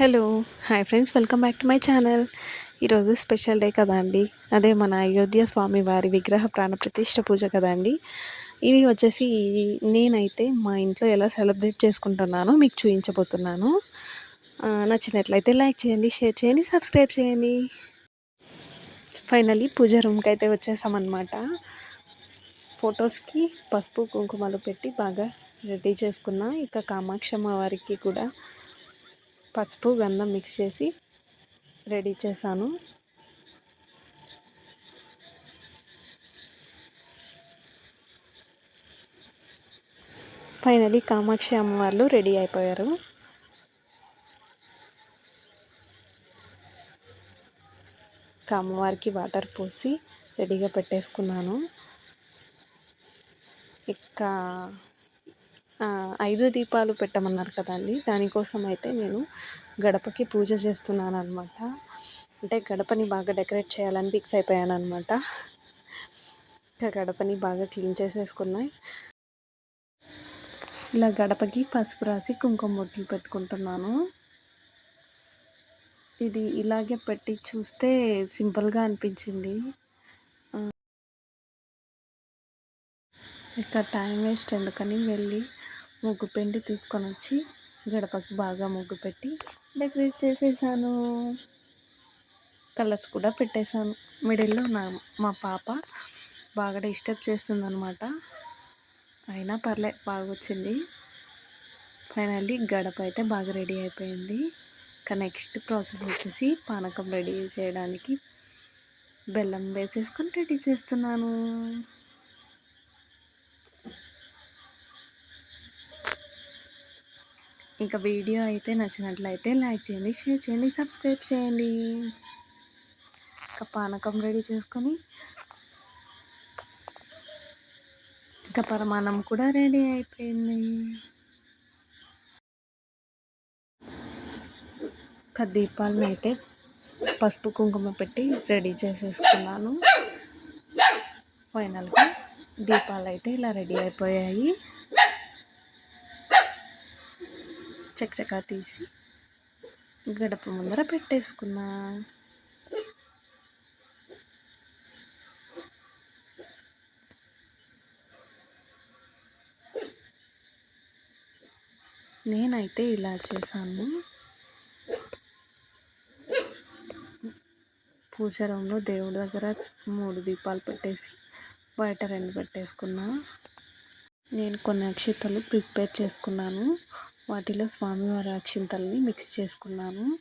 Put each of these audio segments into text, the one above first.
Hello hi friends welcome back to my channel. ఈరోజు special day కదా అండి. అదే మన అయోధ్య స్వామి వారి విగ్రహ ప్రాణ ప్రతిష్ట పూజ కదా అండి. ఇది వచ్చేసి నేనైతే మా ఇంట్లో ఎలా సెలబ్రేట్ చేసుకుంటున్నానో మీకు చూపించబోతున్నాను నచ్చినట్లయితే లైక్ చేయండి షేర్ చేయండి సబ్స్క్రైబ్ చేయండి. ఫైనలీ పూజ రూమ్కి అయితే వచ్చేసామన్నమాట. ఫొటోస్కి పసుపు కుంకుమలు పెట్టి బాగా రెడీ చేసుకున్నా. ఇక కామాక్షమ్మ వారికి కూడా పసుపు గంధం మిక్స్ చేసి రెడీ చేశాను. ఫైనలీ కామాక్షి అమ్మవార్లు రెడీ అయిపోయారు. అమ్మవారికి వాటర్ పోసి రెడీగా పెట్టేసుకున్నాను. ఇంకా ఐదు దీపాలు పెట్టమన్నారు కదండి దానికోసం అయితే నేను గడపకి పూజ చేస్తున్నాను అనమాట అంటే గడపని బాగా డెకరేట్ చేయాలని ఫిక్స్ అయిపోయాను అనమాట ఇంకా గడపని బాగా క్లీన్ చేసేసుకున్నాయి. ఇలా గడపకి పసుపు రాసి కుంకుమ బొట్లు పెట్టుకుంటున్నాను. ఇది ఇలాగే పెట్టి చూస్తే సింపుల్గా అనిపించింది. ఇక టైం వేస్ట్ ఎందుకని వెళ్ళి ముగ్గు పిండి తీసుకొని వచ్చి గడపకు బాగా ముగ్గు పెట్టి డెకరేట్ చేసేసాను. కలర్స్ కూడా పెట్టేశాను. మిడిల్లో నా మా పాప బాగా డిస్టర్బ్ చేస్తుందనమాట అయినా పర్లే బాగా వచ్చింది ఫైనల్లీ గడప అయితే బాగా రెడీ అయిపోయింది. నెక్స్ట్ ప్రాసెస్ వచ్చేసి పానకం రెడీ చేయడానికి బెల్లం వేసేసుకొని రెడీ చేస్తున్నాను. ఇంకా వీడియో అయితే నచ్చినట్లయితే లైక్ చేయండి షేర్ చేయండి సబ్స్క్రైబ్ చేయండి. ఇంకా పానకం రెడీ చేసుకొని ఇంకా పరమాణం కూడా రెడీ అయిపోయింది. ఇంకా దీపాలను అయితే పసుపు కుంకుమ పెట్టి రెడీ చేసేసుకున్నాను. ఫైనల్గా దీపాలు అయితే ఇలా రెడీ అయిపోయాయి. చకచకా తీసి గడప ముందర పెట్టేసుకున్నా. నేనైతే ఇలా చేశాను. పూజ రూమ్లో దేవుడి దగ్గర మూడు దీపాలు పెట్టేసి బయట రెండు పెట్టేసుకున్నా. నేను కొన్ని అక్షితలు ప్రిపేర్ చేసుకున్నాను. వాటిలో స్వామివారి అక్షింతల్ని మిక్స్ చేసుకున్నాను.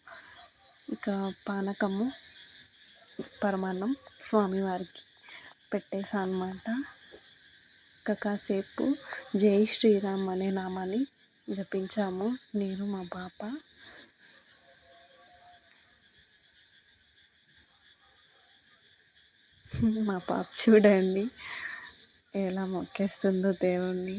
ఇక పానకము పరమాన్నం స్వామివారికి పెట్టేసా అనమాట ఇక కాసేపు జై శ్రీరామ్ అనే నామాన్ని జపించాము. నేను మా పాప. మా పాప చూడండి ఎలా మొక్కేస్తుందో దేవుణ్ణి.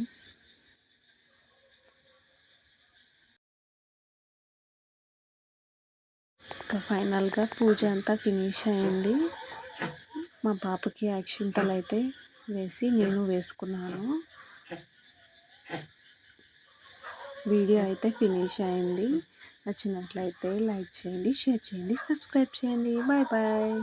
ఇంకా ఫైనల్గా పూజ అంతా ఫినిష్ అయింది. మా పాపకి అక్షింతలు అయితే వేసి నేను వేసుకున్నాను. వీడియో అయితే ఫినిష్ అయింది. నచ్చినట్లయితే లైక్ చేయండి షేర్ చేయండి సబ్స్క్రైబ్ చేయండి. Bye bye.